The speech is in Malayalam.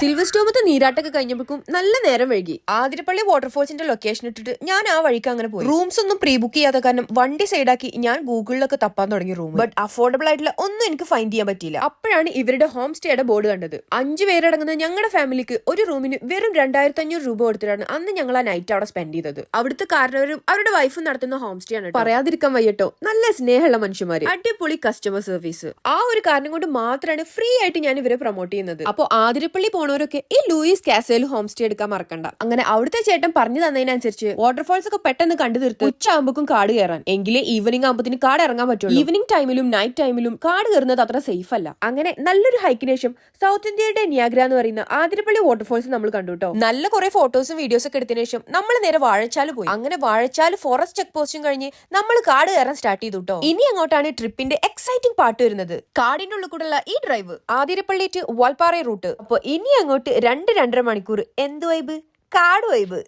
സിൽവർ സ്റ്റോമത്തെ നീരാട്ടൊക്കെ കഴിഞ്ഞപ്പോഴേക്കും നല്ല നേരം വൈകി. ആതിരപ്പള്ളി വാട്ടർഫോൾസിന്റെ ലൊക്കേഷൻ ഇട്ടിട്ട് ഞാൻ ആ വഴിക്ക് അങ്ങനെ പോയി. റൂംസ് ഒന്നും പ്രീ ബുക്ക് ചെയ്യാത്ത കാരണം വണ്ടി സൈഡാക്കി ഞാൻ ഗൂഗിളിലൊക്കെ തപ്പാൻ തുടങ്ങി റൂം ബട്ട് അഫോർഡബിൾ ആയിട്ടുള്ള ഒന്നും എനിക്ക് ഫൈൻഡ് ചെയ്യാൻ പറ്റിയില്ല. അപ്പോഴാണ് ഇവരുടെ ഹോം സ്റ്റേയുടെ ബോർഡ് കണ്ടത്. അഞ്ചു പേരടങ്ങുന്ന ഞങ്ങളുടെ ഫാമിലിക്ക് ഒരു റൂമിന് വെറും രണ്ടായിരത്തി അഞ്ഞൂറ് രൂപ കൊടുത്തിട്ടാണ് അന്ന് ഞങ്ങൾ ആ നൈറ്റ് അവിടെ സ്പെൻഡ് ചെയ്തത്. അവിടുത്തെ കാരണവരും അവരുടെ വൈഫും നടത്തുന്ന ഹോം സ്റ്റേ ആണ് പറയാതിരിക്കാൻ വയ്യട്ടോ. നല്ല സ്നേഹമുള്ള മനുഷ്യന്മാര്. അടിപൊളി കസ്റ്റമർ സർവീസ് ആ ഒരു കാരണം കൊണ്ട് മാത്രമാണ് ഫ്രീ ആയിട്ട് ഞാൻ ഇവരെ പ്രൊമോട്ട് ചെയ്യുന്നത്. അപ്പോൾ ആതിരപ്പള്ളി പോണവരൊക്കെ ഈ ലൂയിസ് കാസേൽ ഹോം സ്റ്റേ എടുക്കാൻ മറക്കണ്ട. അങ്ങനെ അവിടുത്തെ ചേട്ടൻ പറഞ്ഞു തന്നതിനനുസരിച്ച് വാട്ടർഫോൾസ് ഒക്കെ പെട്ടെന്ന് കണ്ടു തീർത്ത് ഉച്ചയാകുമ്പോഴേക്കും കാട് കയറാൻ. എങ്കിലേ ഈവനിങ് ആകുമ്പോഴത്തേന് കാട് ഇറങ്ങാൻ പറ്റുള്ളൂ. ഈവനിങ് ടൈമിലും നൈറ്റ് ടൈമിലും കാട് കയറുന്നത് അത്ര സേഫ് അല്ല. അങ്ങനെ നല്ലൊരു ഹൈക്കിന് ശേഷം സൗത്ത് ഇന്ത്യയുടെ നിയാഗ്ര എന്ന് പറയുന്ന ആതിരപ്പള്ളി വാട്ടർഫോൾസ് നമ്മൾ കണ്ടു കേട്ടോ നല്ല കുറെ ഫോട്ടോസും വീഡിയോസ് ഒക്കെ എടുത്തതിനു ശേഷം നമ്മൾ നേരെ വാഴച്ചാൽ പോയി. അങ്ങനെ വാഴച്ചാൽ ഫോറസ്റ്റ് ചെക്ക് പോസ്റ്റും കഴിഞ്ഞ് നമ്മൾ കാട് കയറാൻ സ്റ്റാർട്ട് ചെയ്തു കേട്ടോ ഇനി അങ്ങോട്ടാണ് ട്രിപ്പിന്റെ എക്സൈറ്റിംഗ് പാട്ട് വരുന്നത്. കാടിന്റെ ഉള്ളിൽ കൂടെയുള്ള ഈ drive Athirappilly to Valparai route അപ്പൊ ഇനി അങ്ങോട്ട് രണ്ട് രണ്ടര മണിക്കൂർ. എന്ത് വൈബ് കാട് വൈബ്